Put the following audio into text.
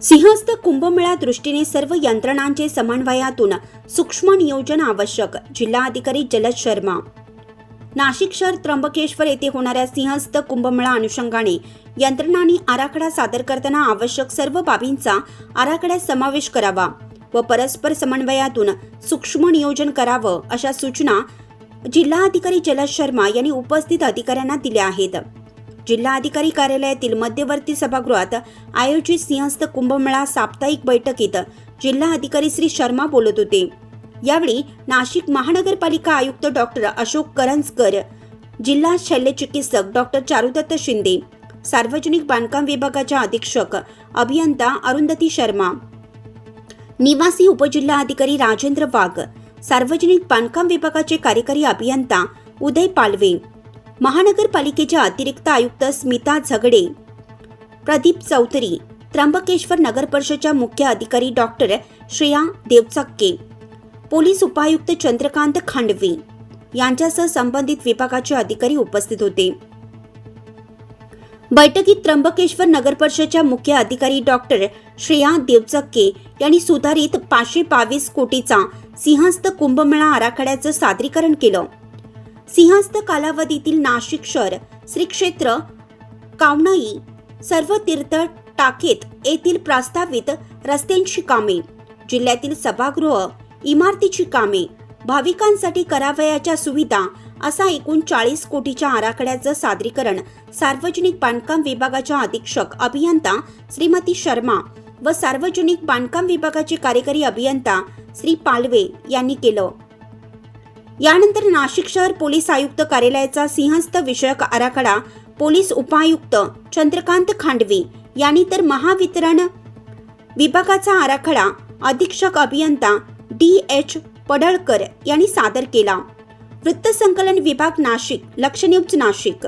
सिंहस्थ कुंभमेळा दृष्टीने सर्व यंत्रणांचे समन्वयातून सूक्ष्म नियोजन आवश्यक जिल्हा अधिकारी जलद शर्मा. नाशिक शहर त्र्यंबकेश्वर येथे होणाऱ्या सिंहस्थ कुंभमेळा अनुषंगाने यंत्रणांनी आराखडा सादर करताना आवश्यक सर्व बाबींचा आराखड्यात समावेश करावा व परस्पर समन्वयातून सूक्ष्म नियोजन करावं अशा सूचना जिल्हाधिकारी जलद शर्मा यांनी उपस्थित अधिकाऱ्यांना दिल्या आहेत. जिल्हाधिकारी कार्यालयातील मध्यवर्ती सभागृहात आयोजित सिंहस्थ कुंभमेळा साप्ताहिक बैठकीत जिल्हा अधिकारी श्री शर्मा बोलत होते. यावेळी नाशिक महानगरपालिका आयुक्त डॉक्टर अशोक करंजकर जिल्हा शल्यचिकित्सक डॉक्टर चारुदत्त शिंदे सार्वजनिक बांधकाम विभागाच्या अधीक्षक अभियंता अरुंधती शर्मा निवासी उपजिल्हाधिकारी राजेंद्र वाघ सार्वजनिक बांधकाम विभागाचे कार्यकारी अभियंता उदय पालवे महानगरपालिकेच्या अतिरिक्त आयुक्त स्मिता झगडे प्रदीप चौधरी त्र्यंबकेश्वर नगर परिषदच्या मुख्य अधिकारी डॉक्टर श्रेया देवचक्के पोलीस उपायुक्त चंद्रकांत खांडवे यांच्यासह संबंधित विभागाचे अधिकारी उपस्थित होते. बैठकीत त्र्यंबकेश्वर नगर परिषदच्या मुख्य अधिकारी डॉक्टर श्रेया देवचक्के यांनी सुधारित पाचशे बावीस कोटीचा सिंहस्थ कुंभमेळा आराखड्याचं सादरीकरण केलं. सिंहस्थ कालावधीतील नाशिक शहर श्री क्षेत्र कावनाई सर्व तीर्थ टाकेत येथील प्रस्तावित रस्त्यांची कामे जिल्ह्यातील सभागृह इमारतीची कामे भाविकांसाठी करावयाच्या सुविधा असा एकूण चाळीस कोटीच्या आराखड्याचं सादरीकरण सार्वजनिक बांधकाम विभागाच्या अधीक्षक अभियंता श्रीमती शर्मा व सार्वजनिक बांधकाम विभागाचे कार्यकारी अभियंता श्री पालवे यांनी केलं. यानंतर नाशिक शहर पोलीस आयुक्त कार्यालयाचा सिंहस्थ विषयक आराखडा पोलीस उपायुक्त चंद्रकांत खांडवे यांनी तर महावितरण विभागाचा आराखडा अधीक्षक अभियंता डी एच पडळकर यांनी सादर केला. वृत्तसंकलन विभाग नाशिक लक्ष न्यूज नाशिक.